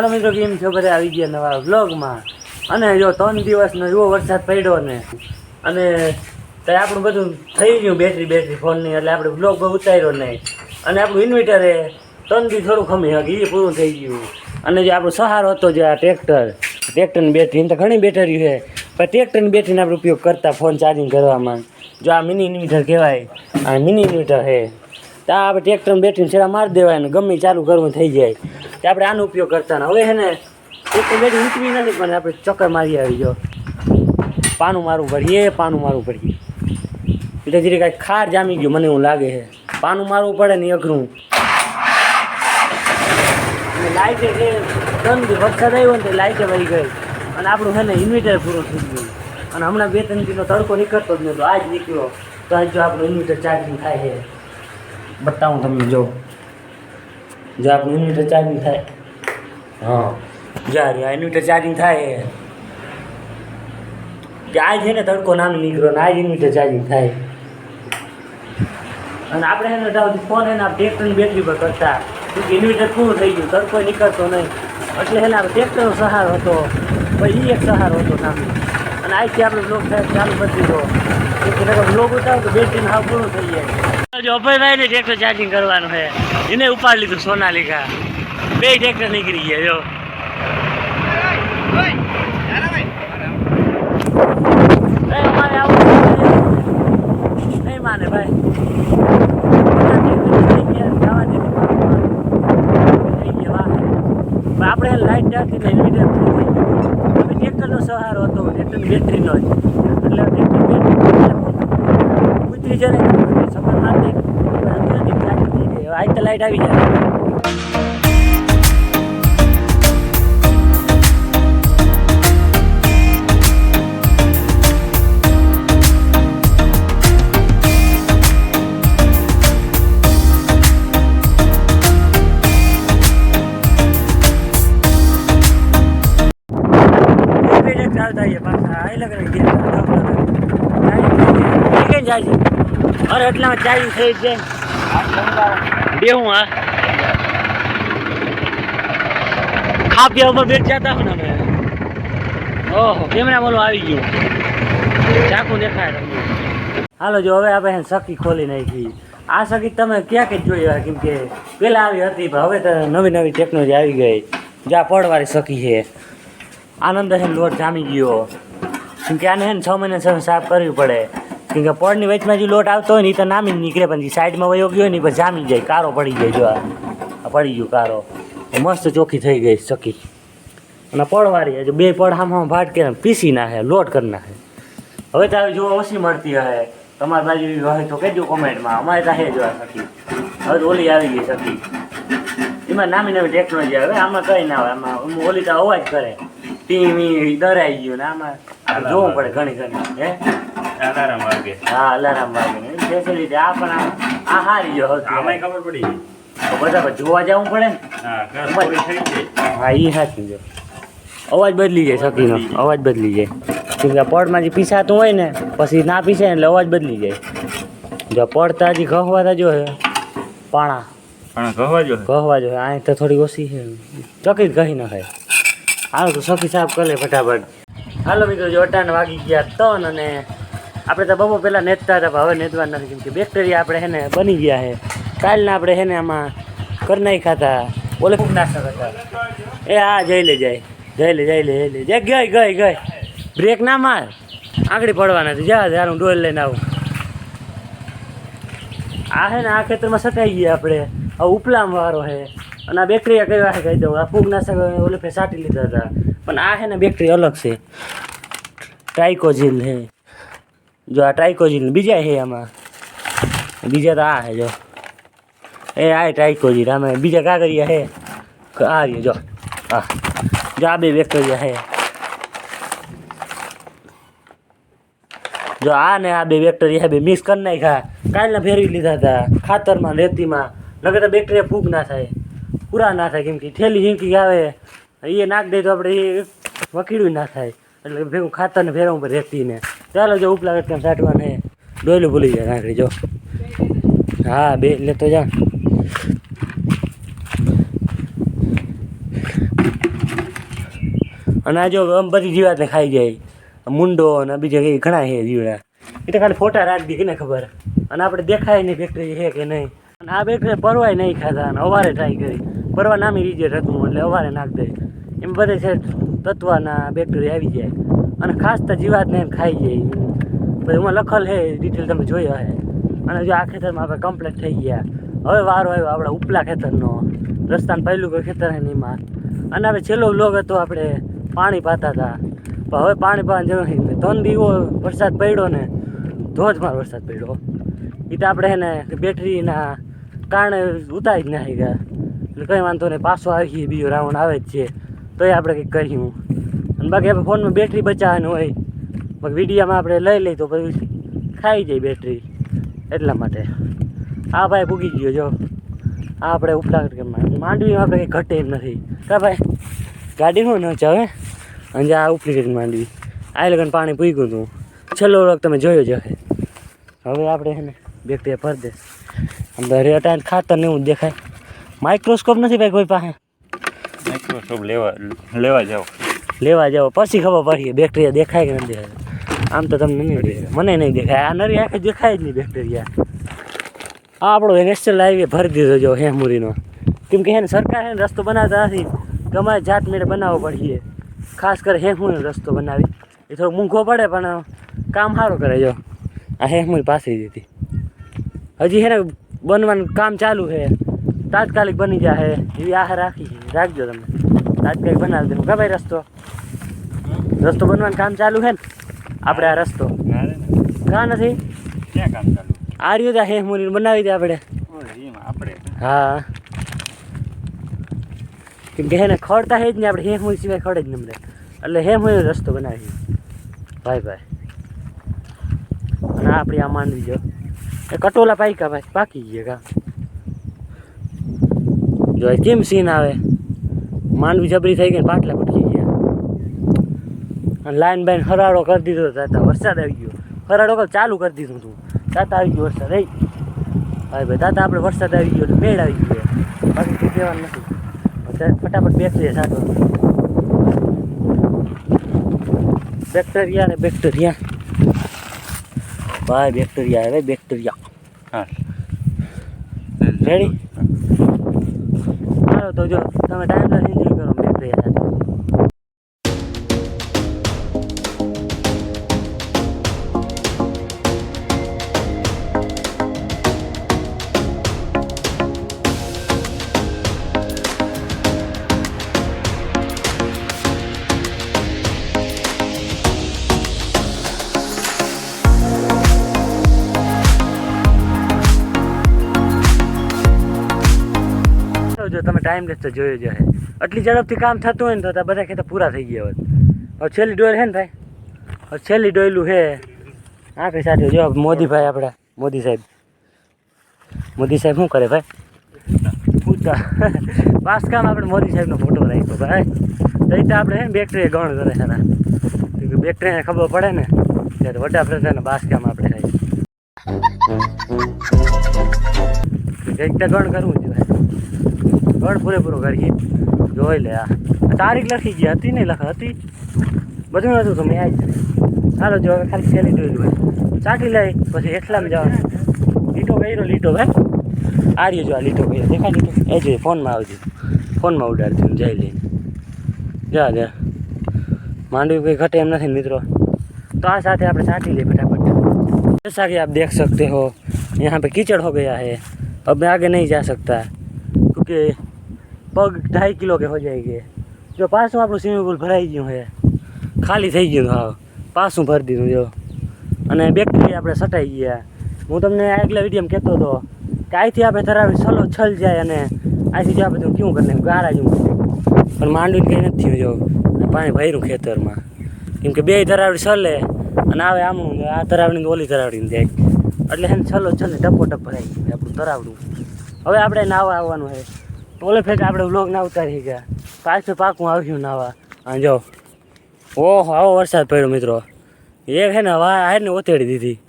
હાલો મિત્રો, કેમ છો બધા? આવી ગયા નવા વ્લોગમાં. અને જો ત્રણ દિવસનો એવો વરસાદ પડ્યો ને, અને તો આપણું બધું થઈ ગયું બેટરી બેટરી ફોનની, એટલે આપણે બ્લોગ ઉતાર્યો નહીં. અને આપણું ઇન્વર્ટરે ત્રણ દી થોડું ખમી હકી એ પૂરું થઈ ગયું. અને જે આપણો સહારો હતો જે આ ટ્રેક્ટર ટ્રેક્ટરની બેટરી તો ઘણી બેટરી છે, પણ ટ્રેક્ટરની બેટરીનો આપણે ઉપયોગ કરતા ફોન ચાર્જિંગ કરવામાં. જો આ મિની ઇન્વર્ટર કહેવાય, આ મિની ઇન્વર્ટર છે. તો આપણે ટ્રેક્ટરની બેટરીને છેડા મારી દેવાય ને ગમે ચાલુ કરવું થઈ જાય. તો આપણે આનો ઉપયોગ કરતા હવે છે ને, ટ્રેક્ટર બેટરી ઊંચવી નથી, પણ આપણે ચક્કર મારી આવી ગયો. પાનું મારવું પડીએ પાનું મારવું પડીએ એટલે ધીરે કાંઈક ખાર જામી ગયું, મને એવું લાગે છે. પાનું મારવું પડે ને અઘરું. લાઇટે જે ત્રણ વરસાદ આવ્યો ને તો લાઇટે વહી ગઈ. અને આપણું છે ને ઇન્વર્ટર પૂરું થઈ ગયું. અને હમણાં બે ત્રણ દીનો તડકો નીકળતો જ નહોતો, આજ નીકળ્યો. તો આજ જો આપણું ઇન્વર્ટર ચાર્જિંગ થાય છે. બતાવું તમને જો. જો આપણું ઇન્વર્ટર ચાર્જિંગ થાય. હા. જા રહ્યો ઇન્વર્ટર ચાર્જિંગ થાય. આ છે ને તડકો નાનો નીકળ્યો ને આજ ઇન્વર્ટર ચાર્જિંગ થાય. અને આપણે એને અઢાવથી ફોન એના આ ટ્રેક્ટરની બેટરી પર કરતા. ઇન્વર્ટર પૂરું થઈ ગયું તડકો નીકળતો નહીં. એટલે એના આપણે ટ્રેક્ટરનો સહારો હતો. પછી એક સહારો હતો સામે અને આજથી આપણે બ્લોગ સાહેબ ચાલુ કરી દીધો. એટલે બ્લોગ ઉતારો તો બેટરી હાવ પૂરું થઈ જાય. જો અભયભાઈ ને ટ્રેક્ટર ચાર્જિંગ કરવાનું છે. એને ઉપાડી લીધું સોનાલિકા બે ટ્રેક્ટર નીકળી ગયા, જો. માને ભાઈ. આપણે લાઈટ જતી ને સહારો હતો બેટરીનો એટલે ઉતરી જાય આજ તો લાઈટ આવી જાય. જાય છે. અરે એટલામાં ચાલી થઈ જાય બે હું. હા ખાપિયા ઉપર બેઠ જતા હું અમે. ઓહો, કેમેરા બોલો આવી ગયું. ચાકુ દેખાય હાલો, જો હવે આપણે સખી ખોલી નાખી. આ સખી તમે ક્યાં કે જોઈ કેમ કે પેલા આવી હતી, પણ હવે તો નવી નવી ટેકનોલોજી આવી ગઈ. જ્યાં પડવાળી સખી છે. આનંદ છે લોટ જામી ગયો. કેમ કે આને છે છ મહિને સાફ કરવી પડે. કેમ કે પડની વચમાં જે લોટ આવતો હોય ને એ તો નામી નીકળે પણ જે સાઈડમાં વયો ગયો ને એ પછી જામી જાય કારો પડી જાય જો આ. પડી ગયું કારો. મસ્ત ચોખ્ખી થઈ ગઈ ચકી અને પડવાળી હજુ બે પડ હામ હામ ભાટ કે પીસી નાખે લોટ કરી નાખે. હવે તો આવી જોવા ઓછી મળતી હશે. તમારી બાજુ હોય તો કહેજો કોમેન્ટમાં. અમારે ત્યાં જોવા સખી. હવે ઓલી આવી ગઈ સખી. એમાં નામી નામી ટેકનોલોજી આવે. આમાં કંઈ ના આવે. આમાં ઓલી તો અવાજ કરે. ટીમી દરાઈ ગયું ને આમાં. જોવું પડે ઘણી ઘણી. હે? અલાર્મ વાગે. હા અલારામ વાગે. ને ફેસિલિટી આ પણ આમ આ હારી જો આમાંય હવે ખબર પડી બધા જોવા જવું પડે ને? હા એ સાચું છે અવાજ બદલી જાય સખીનો અવાજ બદલી જાય. કેમ કે પડમાં જે પીસાતું હોય ને પછી ના પીસે એટલે અવાજ બદલી જાય. જો પડતા હજી ઘહવાતા જો હે પાણા. ઘહવા જો ઘહવા જો આ તો થોડી ઓછી છે. ચકી જ કહી ખાય. હાલો તો સખી સાફ કરે ફટાફટ. હાલો મિત્રો જો અટાણ વાગી ગયા ત્રણ અને આપણે તો બહુ પહેલાં નેતતા હતા હવે નેતવા નથી, કેમ કે બેક્ટેરિયા આપણે હેને બની ગયા છે. કાલના આપણે હેને આમાં કરી નાખ્યા હતા. ઓલે ખૂબ નાશક હતા. એ હા, જઈ લે જાય જઈ લે જઈ લે જઈ લે. જઈ ગઈ ગઈ ગઈ. બ્રેક ના માર. આંગળી પડવાના હતી જા યાર હું ડોલ લઈને આવું. આ હે ને આ ખેતરમાં સકાઈ ગયા આપણે. આ ઉપલામ વાળો છે. અને આ બેક્ટેરિયા કયા છે, કહી દઉં. આ ફૂગનાશક ઓલે ફે સાટી લીધા હતા. પણ આ છે ને બેક્ટેરિયા અલગ છે. ટ્રાઇકોઝિલ છે. જો આ ટ્રાઇકોઝિલ બીજા છે આમાં. બીજા તો આ છે, જો. એ આ ટ્રાઇકોઝિલ આમાં બીજા કાગળિયા છે. આ રહ્યો, જો. હા જો આ બે બેક્ટેરિયા છે. જો આ ને આ બે બેક્ટેરિયા બે મિક્સ કરી નાખ્યા. કાલના ફેરવી લીધા હતા. ખાતરમાં રેતીમાં. નકર તો બેક્ટેરિયા ફૂગ ના થાય. પૂરા ના થાય. કેમ કે થેલી હિંકી આવે. એ નાખ દે તો આપણે એ વકીડું ના થાય. એટલે ભેગું ખાતરને ફેરવવું પડે રેતીને. ચાલો જો ઉપલા કેમ સાટવાને ડોયલું ભૂલી જાય નાખડી જો. હા, બે લેતો જા. અને આ જો બધી જીવાતને ખાઈ જાય. મુંડો અને બીજા કંઈ ઘણા છે જીવડા. એ તો ખાલી ફોટા રાખી કે ને ખબર. અને આપણે દેખાય નહીં ફેક્ટરી છે કે નહીં. અને આ ફેક્ટરી પરવાય નહીં ખાતા અને અવારે ટ્રાય કરી. પરવા નામી રીજે હતું એટલે અવારે નાખ દે. એમ બધે છે, તત્વના બેક્ટેરિયા આવી જાય. અને ખાસ તો જીવાત ને ખાઈ જાય. પછી એમાં લખેલ છે ડિટેલ તમે જોયો હે અને જો આ ખેતરમાં આપણે કમ્પ્લીટ થઈ ગયા. હવે વારો આવ્યો આપણા ઉપલા ખેતરનો. રસ્તાનું પહેલું કોઈ ખેતર હે એમાં. અને હવે છેલ્લો લોગ હતો આપણે પાણી પાતા હતા પણ હવે પાણી પાવાની જરૂર ત્રણ દીવો વરસાદ પડ્યો ને ધોધમાર વરસાદ પડ્યો. એ તો આપણે એને બેટરીના કારણે ઉતારી જ નાખી ગયા એટલે કંઈ વાંધો નહીં, પાછો આવી બીજો રાઉન્ડ આવે જ છે. તોય આપણે કંઈક કર્યું. બાકી આપણે ફોનમાં બેટરી બચાવવાનું હોય. બાકી વિડીયામાં આપણે લઈ લઈ તો પછી ખાઈ જાય બેટરી એટલા માટે. આ ભાઈ પૂગી ગયો જો. આ આપણે ઉપલા માં માંડવીમાં આપણે કંઈ ઘટે એમ નથી. કા ભાઈ, ગાડી શું ન ચાવે અને આ ઉપલી ગઈ માંડવી. આ લગન પાણી પૂગ્યું હતું. છેલ્લો વખત તમે જોયો જ હવે આપણે એને બેક્ટેરિયા ભર દે. અંદર અટાણ ખાતર ને એવું દેખાય. માઇક્રોસ્કોપ નથી ભાઈ કોઈ પાસે? માઇક્રોસ્કોપ લેવા લેવા જાઓ. લેવા જાઓ. પછી ખબર પડી બેક્ટેરિયા દેખાય કે નથી આમ તો તમને નહીં મને નહીં દેખાય. આ નરી આંખે દેખાય જ નહીં બેક્ટેરિયા આ આપણો નેશનલ હાઈવે ભરી દીધો જો હેમુરીનો. કેમ કે હે ને સરકાર હે ને રસ્તો બનાવતા નથી. તમારે જાત મેળે બનાવવો પડીએ ખાસ કરી હેમુરીનો રસ્તો બનાવી. એ થોડો મૂંઘો પડે, પણ કામ સારું કરે જો. આ હેમુરી પાસે જ હતી. હજી હે ને બનવાનું કામ ચાલુ છે. તાત્કાલિક બની જાય એવી આહાર રાખી રાખજો તમે. તાત્કાલિક બનાવી દેવું કા ભાઈ રસ્તો? રસ્તો બનવાનું કામ ચાલુ છે ને? આપણે આ રસ્તો. ના ને. કાં નથી? આ રહ્યું ત્યાં હેહ મુરી બનાવી દે આપણે. હા. કેમ કે એને ખડતા હે જ નહીં આપણે. હેહ મુરી સિવાય ખડે જ અમને. એટલે હેહ મુરી રસ્તો બનાવી ભાઈ ભાઈ. અને આ આપણી આ માંડવી જો. એ કટોલા પાક્યા ભાઈ. પાકી ગયા કા. જો કેમ સીન આવે? માંડવી જબરી થઈ ગઈ પાટલા ફૂટકી ગયા. અને લાઈન બાઈન હરાડો કરી દીધો તાતા વરસાદ આવી ગયો. હરાડો કર ચાલુ કરી દીધું તું. તાતા આવી ગયો વરસાદ એ ભાઈ ભાઈ તાતા આપણે વરસાદ આવી ગયો એટલે મેળ આવી ગયો બાકી તું કહેવાનું નથી. અત્યારે ફટાફટ બેસીએ સાચો બેક્ટેરિયા ને બેક્ટેરિયા. ભાઈ બેક્ટેરિયા આવે બેક્ટેરિયા. હા. રેડી ચાલો તો જો તમે ટાઈમ એન્જોય કરો બેક્ટેરિયા જો તમે ટાઈમ લેસ તો જોયો જ હશે. આટલી ઝડપથી કામ થતું હોય ને તો તો બધા ખેતર પૂરા થઈ ગયા હોત. હવે છેલ્લી ડોયલ હે ને ભાઈ? હવે છેલ્લી ડોયલું હે. આપણી સાથે જો મોદીભાઈ આપણા મોદી સાહેબ. મોદી સાહેબ શું કરે ભાઈ? પૂછતા. બાસકામ આપણે મોદી સાહેબનો ફોટો રાખ્યો ભાઈ. તો તો આપણે હે બેક્ટેરિયા ગણ કરે સારા બેક્ટેરિયાને ખબર પડે ને, ત્યારે વડાપ્રધાન બાસકામ આપણે થાય. તો ગણ કરવું જોઈએ. ગણ પૂરેપૂરો કરીએ જોઈ લે આ તારીખ લખી ગઈ હતી નહીં લખ હતી બધું નતું તો મેં આવી જ ચાલો જો હવે ખાલી છેલ્લી જોઈ લો ચાટી લઈ પછી એટલામાં જવાનું લીટો કર્યો લીટો ભાઈ આ રહ્યો જો આ લીટો કર્યો દેખાય લીટો એ જોઈએ ફોનમાં આવજો ફોનમાં ઉડાડજો જઈ લઈને જા જા માંડવી કોઈ ઘટે એમ નથી ને મિત્રો तो आज साथ આપણે સાટી ले फटाफट जैसा कि आप देख सकते हो यहाँ पे कीचड़ हो गया है अब मैं आगे नहीं जा सकता કે પગ ઢાઈ કિલો કે જાય કે. જો પાછું આપણું સ્વિમિંગ પુલ ભરાઈ ગયું હે. ખાલી થઈ ગયું હા. પાછું ભરી દીધું, જો. અને બેકરી આપણે સટાઈ ગયા. હું તમને આગલા વિડીયોમાં કહેતો હતો કે અહીંથી આપણે ધરાવી સલો છલ જાય અને અહીંથી જો બધું કેવું કરીને ગારા જેવું પણ માંડવી કંઈ નથી થયું, જો. પાણી ભર્યું ખેતરમાં. કેમ કે બે ધરાવડી છલે અને આવે આમ આ ધરાવડી ઓલી ધરાવડીને જાય. એટલે એને છલો ને ટપો ટપ ભરાઈ ગયું આપણું ધરાવડું. હવે આપણે નાવા આવવાનું છે. ઓલે ફેટ આપણે વ્લોગ ના ઉતારી ગયા પાછું પાકું આવ્યું નાવા. હા જો. ઓહો, આવો વરસાદ પડ્યો મિત્રો. એ છે ને, હવા હે ને ઓતેડી દીધી.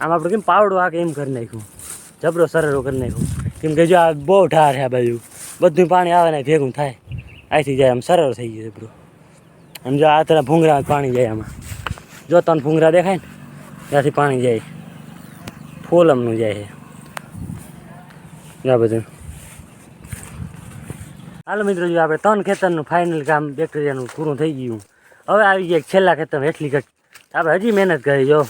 આમ આપણે કેમ પાવડું આ એમ કરી નાખ્યું. જબરો સરરો કરી નાખ્યું. કેમ કે જો આ બહુ ઠાર છે આ બાજુ. બધું પાણી આવે ને ભેગું થાય. અહીંથી જાય આમ સરળ થઈ ગયું જબરો આમ જો આ તરફ ભૂંગરા પાણી જાય આમાં. જો તને ભૂંગરા દેખાય ને, ત્યાંથી પાણી જાય. ફોલમનું જાય છે. આ બધું. હાલો મિત્રો, જો આપણે ત્રણ ખેતરનું ફાઇનલ કામ બેક્ટેરિયાનું પૂરું થઈ ગયું. હવે આવી ગયા છેલ્લા ખેતર એટલી કટ આપણે હજી મહેનત કરી, જો.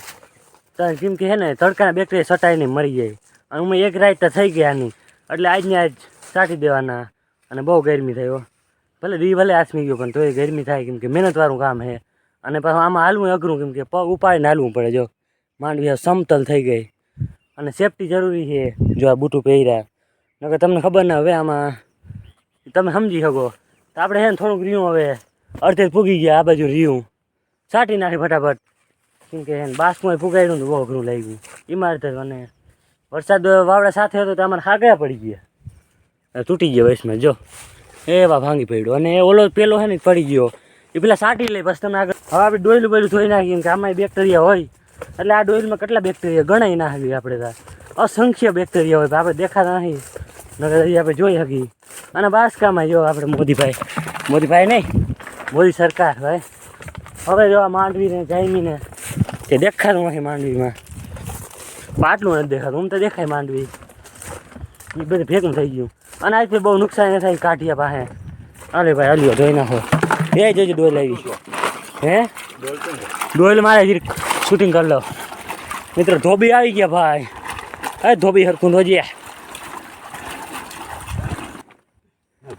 કેમ કે છે ને, તડકાના બેક્ટેરિયા સટાઈને મરી જાય. અને અમે એક રાઈટ તો થઈ ગયા નહીં. એટલે આજને આજ સાટી દેવાના. અને બહુ ગરમી થઈ, હો. ભલે દી ભલે આસમી ગયો, પણ તોય ગરમી થાય, કેમ કે મહેનતવાળું કામ છે. અને પાછું આમાં હાલવું અઘરું, કેમ કે પગ ઉપાડીને હાલવું પડે, જો. માંડવી સમતલ થઈ ગઈ. અને સેફટી જરૂરી છે, જો આ બૂટું પહેર્યા. નકર તમને ખબર ના હવે આમાં તમે સમજી શકો. તો આપણે છે ને થોડુંક રહ્યું હવે અડધે પૂગી ગયા, આ બાજુ રહ્યું સાટી નાખી ફટાફટ. કેમ કે બાસમાં ફૂગાડ્યું તો બહુ અઘરું લાગ્યું. ઇમારત અને વરસાદ વાવડા સાથે હતો તો અમારે હાગયા પડી ગયા. તૂટી ગયા વયસમાં, જો. એવા ભાંગી પડ્યો. અને ઓલો પેલો છે ને પડી ગયો. એ પેલા સાટી લે બસ તમે આગળ હવે આપણે ડોયલું બેલું ધોઈ નાખીએ કે આમાં બેક્ટેરિયા હોય. એટલે આ ડોયલમાં કેટલા બેક્ટેરિયા? ગણાય નાખી આપણે ત્યાં અસંખ્ય બેક્ટેરિયા હોય આપણે દેખાતા નહીં. હજી આપણે જોઈ શકીએ. અને બાસકામાં જો આપણે મોદીભાઈ. મોદીભાઈ નહીં, મોદી સરકાર, ભાઈ. હવે જો આ માંડવીને, જાયમીને, કે દેખાતું નથી માંડવીમાં. પાટલું નથી દેખાતું હું તો દેખાય માંડવી. એ બધું ભેગું થઈ ગયું. અને આજથી બહુ નુકસાન થાય કાઠિયા પાસે. અરે ભાઈ, હલ્યો, ધોઈ નાખો. એ જોજો ડોલ આવી હે? ડોલ મારે હજી શૂટિંગ કરી લો. મિત્રો, ધોબી આવી ગયા ભાઈ. હે, ધોબી હરખું ધોજે.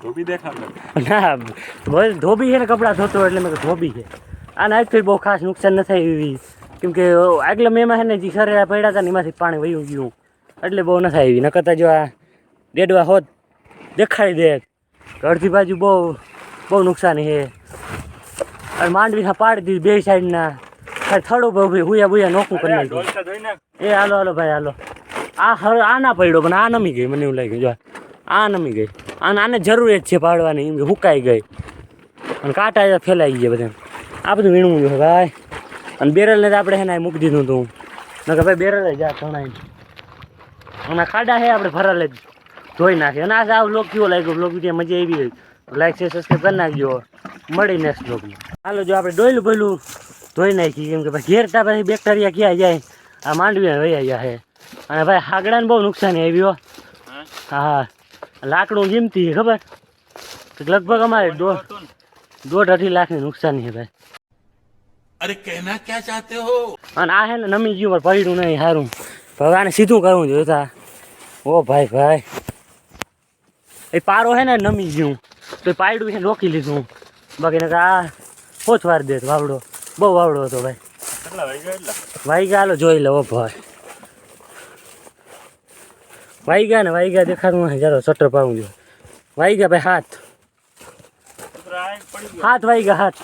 ધોબી દેખાડ ના ધોબી છે ને કપડાં ધોતો એટલે મેં ધોબી છે. આ આજથી બહુ ખાસ નુકસાન ન થાય એવી. કેમ કે આગલા મેમાં છે ને જે સરેરા પડ્યા હતા ને એમાંથી પાણી વયું ગયું. એટલે બહુ ન થાય એવી. નકરતા જો આ ડેડવા હોત દેખાડી દે અડધી બાજુ બહુ બહુ નુકસાન છે. અને માંડવી પાડી દીધી બે સાઈડના. થડું ભાઈ હુયા બુયા નોખું કરી નાખ્યું. એ હાલો હાલો ભાઈ હાલો. આ આ ના પડ્યો પણ આ નમી ગઈ મને એવું લાગ્યું. જો આ નમી ગઈ. અને આને જરૂરિયાત છે પાડવાની એમ કે હુકાઈ ગઈ. અને કાંટા ફેલાઈ ગયા બધા આ બધું વીણવું જોઈએ ભાઈ. અને બેરલને તો આપણે હે ને મૂકી દીધું હતું. નકર ભાઈ બેરલે જા તણાઈ અને આ ખાડા છે આપણે ભરાલે ધોઈ નાખીએ અને આ સાવ લોક કેવો લાગ્યો? બ્લોગ વીડિયો મજા આવી ગઈ. લાઈક છે સબસ્ક્રાઈબ કરી નાખજો. મળી નેક્સ્ટ બ્લોગમાં હાલો જો આપણે ડોયલું બોયલું ધોઈ નાખી કેમ કે ભાઈ ઘેરતા પછી બેક્ટેરિયા ક્યાં જાય? આ માંડવી વૈયા ગયા છે. અને ભાઈ હાગડાને બહુ નુકસાન આવ્યો હા હા. લાકડું કિંમતી ખબર? લગભગ અમારે દોઢ દોઢ અઢી લાખની નુકસાન છે ભાઈ. અરે કહેના ક્યાં ચાહતે હો? અને આ હે ને નમી ગયું પણ પડ્યું નહીં સારું ભગાને સીધું કરવું જોતા. ઓ ભાઈ ભાઈ. એ પારો હે ને નમી ગયું. તો પાયડું છે રોકી લીધું. બાકી આ પોચ વાર દે વાવડો. બહુ વાવડો હતો ભાઈ. વાઈ ગયા જોઈ લો ભાઈ. વાઈ ગયા ને વાઈ ગયા દેખાતું નથી. ચાલો સટર પાવું જોઈએ વાઈ ગયા ભાઈ, હાથ. હાથ વાઈ ગયા હાથ.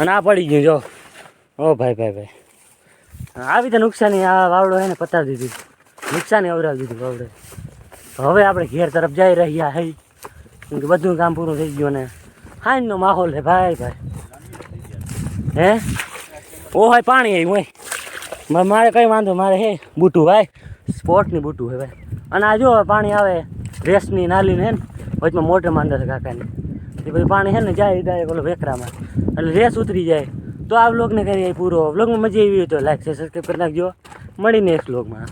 અને આ પડી ગયું, જો. ઓ ભાઈ ભાઈ ભાઈ. આવી તો નુકસાની આ વાવડો છે ને પતાવી દીધી. નુકસાની અવરાવી દીધું વાવડે. હવે આપણે ઘેર તરફ જઈ રહ્યા હઈ બધું કામ પૂરું થઈ ગયું ને હાંજનો માહોલ છે ભાઈ ભાઈ. હે? ઓ ભાઈ, પાણી આવ્યું હોય મારે કંઈ વાંધો, મારે હે બૂટું, ભાઈ. સ્પોર્ટની બૂટું હે, ભાઈ. અને આ જો પાણી આવે રેસની નાલીને હે ને, વચમાં મોટર માંડે છે કાકાની. એ બધું પાણી છે ને જાય ડાયરેક્ટ ઓલો વેકરામાં. એટલે રેસ ઉતરી જાય. તો આ બ્લોગને કરીએ પૂરો. બ્લોગમાં મજા આવી હોય તો લાઈક છે સબસ્ક્રાઈબ કરી નાખજો. મળીને એક વ્લોગમાં